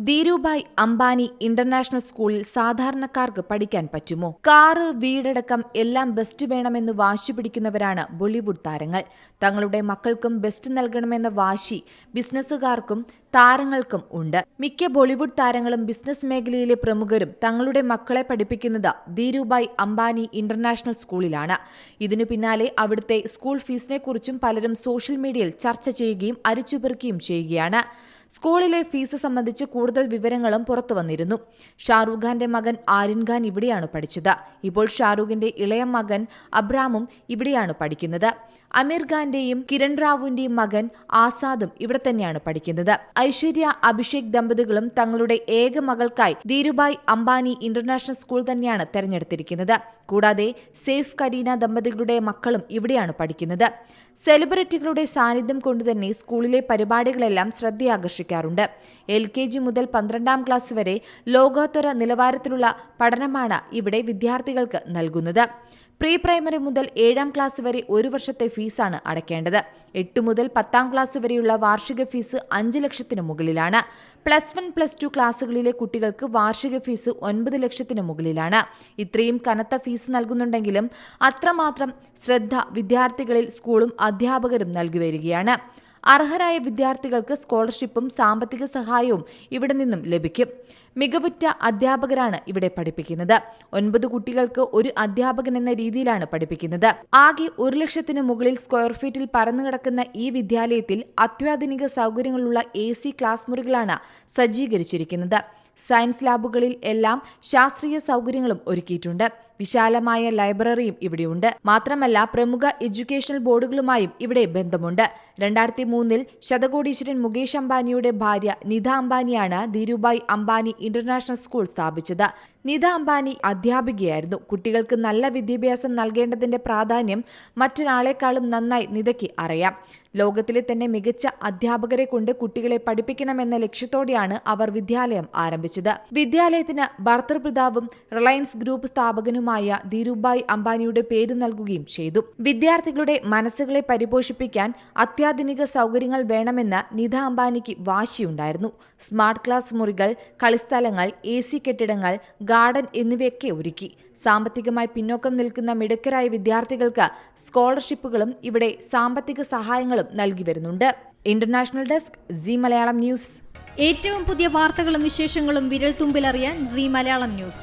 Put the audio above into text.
Dhirubhai Ambani international സ്കൂളിൽ സാധാരണക്കാർക്ക് പഠിക്കാൻ പറ്റുമോ? കാറ് വീടടക്കം എല്ലാം ബെസ്റ്റ് വേണമെന്ന് വാശി പിടിക്കുന്നവരാണ് ബോളിവുഡ് താരങ്ങൾ. തങ്ങളുടെ മക്കൾക്കും ബെസ്റ്റ് നൽകണമെന്ന വാശി ബിസിനസ്സുകാർക്കും താരങ്ങൾക്കും ഉണ്ട്. മിക്ക ബോളിവുഡ് താരങ്ങളും ബിസിനസ് മേഖലയിലെ പ്രമുഖരും തങ്ങളുടെ മക്കളെ പഠിപ്പിക്കുന്നത് ധീരുഭായ് അംബാനി ഇന്റർനാഷണൽ സ്കൂളിലാണ്. ഇതിനു പിന്നാലെ അവിടുത്തെ സ്കൂൾ ഫീസിനെക്കുറിച്ചും പലരും സോഷ്യൽ മീഡിയയിൽ ചർച്ച ചെയ്യുകയും അരിച്ചുപെറുക്കുകയും ചെയ്യുകയാണ്. സ്കൂളിലെ ഫീസ് സംബന്ധിച്ച് കൂടുതൽ വിവരങ്ങളും പുറത്തു വന്നിരുന്നു. ഷാറൂഖ് ഖാന്റെ മകൻ ആര്യൻ ഖാൻ ഇവിടെയാണ് പഠിച്ചത്. ഇപ്പോൾ ഷാറൂഖിന്റെ ഇളയ മകൻ അബ്രാമും ഇവിടെയാണ് പഠിക്കുന്നത്. അമീർ ഖാന്റെയും കിരൺ റാവുവിന്റെയും മകൻ ആസാദും ഇവിടെ തന്നെയാണ് പഠിക്കുന്നത്. ഐശ്വര്യ അഭിഷേക് ദമ്പതികളും തങ്ങളുടെ ഏക മകൾക്കായി ധീരുഭായ് അംബാനി ഇന്റർനാഷണൽ സ്കൂൾ തന്നെയാണ് തെരഞ്ഞെടുത്തിരിക്കുന്നത്. കൂടാതെ സേഫ് കരീന ദമ്പതികളുടെ മക്കളും ഇവിടെയാണ് പഠിക്കുന്നത്. സെലിബ്രിറ്റികളുടെ സാന്നിധ്യം കൊണ്ടുതന്നെ സ്കൂളിലെ പരിപാടികളെല്ലാം ശ്രദ്ധയാകർഷിക്കാറുണ്ട് എൽ കെ ജി മുതൽ പന്ത്രണ്ടാം ക്ലാസ് വരെ ലോകോത്തര നിലവാരത്തിലുള്ള പഠനമാണ് ഇവിടെ വിദ്യാർത്ഥികൾക്ക് നൽകുന്നത്. പ്രീ പ്രൈമറി മുതൽ ഏഴാം ക്ലാസ് വരെ ഒരു വർഷത്തെ ഫീസാണ് അടയ്ക്കേണ്ടത്. എട്ട് മുതൽ പത്താം ക്ലാസ് വരെയുള്ള വാർഷിക ഫീസ് അഞ്ച് ലക്ഷത്തിന് മുകളിലാണ്. പ്ലസ് വൺ പ്ലസ് ടു ക്ലാസ്സുകളിലെ കുട്ടികൾക്ക് വാർഷിക ഫീസ് ഒൻപത് ലക്ഷത്തിന് മുകളിലാണ്. ഇത്രയും കനത്ത ഫീസ് നൽകുന്നുണ്ടെങ്കിലും അത്രമാത്രം ശ്രദ്ധ വിദ്യാർത്ഥികളിൽ സ്കൂളും അധ്യാപകരും നൽകി വരികയാണ്. അർഹരായ വിദ്യാർത്ഥികൾക്ക് സ്കോളർഷിപ്പും സാമ്പത്തിക സഹായവും ഇവിടെ നിന്നും ലഭിക്കും. മികവുറ്റ അധ്യാപകരാണ് ഇവിടെ പഠിപ്പിക്കുന്നത്. ഒൻപത് കുട്ടികൾക്ക് ഒരു അധ്യാപകൻ എന്ന രീതിയിലാണ് പഠിപ്പിക്കുന്നത്. ആകെ ഒരു ലക്ഷത്തിന് മുകളിൽ സ്ക്വയർ ഫീറ്റിൽ പരന്നുകിടക്കുന്ന ഈ വിദ്യാലയത്തിൽ അത്യാധുനിക സൗകര്യങ്ങളുള്ള എ സി ക്ലാസ് മുറികളാണ് സജ്ജീകരിച്ചിരിക്കുന്നത്. സയൻസ് ലാബുകളിൽ എല്ലാം ശാസ്ത്രീയ സൗകര്യങ്ങളും ഒരുക്കിയിട്ടുണ്ട്. വിശാലമായ ലൈബ്രറിയും ഇവിടെയുണ്ട്. മാത്രമല്ല പ്രമുഖ എഡ്യൂക്കേഷണൽ ബോർഡുകളുമായും ഇവിടെ ബന്ധമുണ്ട്. രണ്ടായിരത്തി മൂന്നിൽ ശതകോടീശ്വരൻ മുകേഷ് അംബാനിയുടെ ഭാര്യ നിധ അംബാനിയാണ് ധീരുഭായ് അംബാനി ഇന്റർനാഷണൽ സ്കൂൾ സ്ഥാപിച്ചത്. നിധ അംബാനി അധ്യാപികയായിരുന്നു. കുട്ടികൾക്ക് നല്ല വിദ്യാഭ്യാസം നൽകേണ്ടതിന്റെ പ്രാധാന്യം മറ്റൊരാളെക്കാളും നന്നായി നിധയ്ക്ക് അറിയാം. ലോകത്തിലെ തന്നെ മികച്ച അധ്യാപകരെ കൊണ്ട് കുട്ടികളെ പഠിപ്പിക്കണമെന്ന ലക്ഷ്യത്തോടെയാണ് അവർ വിദ്യാലയം ആരംഭിച്ചത്. വിദ്യാലയത്തിന് ഭർത്തൃപിതാവും റിലയൻസ് ഗ്രൂപ്പ് സ്ഥാപകനുമായ ധീരുഭായ് അംബാനിയുടെ പേര് നൽകുകയും ചെയ്തു. വിദ്യാർത്ഥികളുടെ മനസ്സുകളെ പരിപോഷിപ്പിക്കാൻ അത്യാധുനിക സൗകര്യങ്ങൾ വേണമെന്ന് നിധ അംബാനിക്ക് വാശിയുണ്ടായിരുന്നു. സ്മാർട്ട് ക്ലാസ് മുറികൾ കളിസ്ഥലങ്ങൾ എ സി കെട്ടിടങ്ങൾ ഗാർഡൻ എന്നിവയൊക്കെ ഒരുക്കി. സാമ്പത്തികമായി പിന്നോക്കം നിൽക്കുന്ന മിടുക്കരായ വിദ്യാർത്ഥികൾക്ക് സ്കോളർഷിപ്പുകളും ഇവിടെ സാമ്പത്തിക സഹായങ്ങളും നൽകി വരുന്നുണ്ട്. International desk Zee Malayalam news. ഏറ്റവും പുതിയ വാർത്തകളും വിശേഷങ്ങളും വിരൽ തുമ്പിലറിയാൻ സി മലയാളം ന്യൂസ്.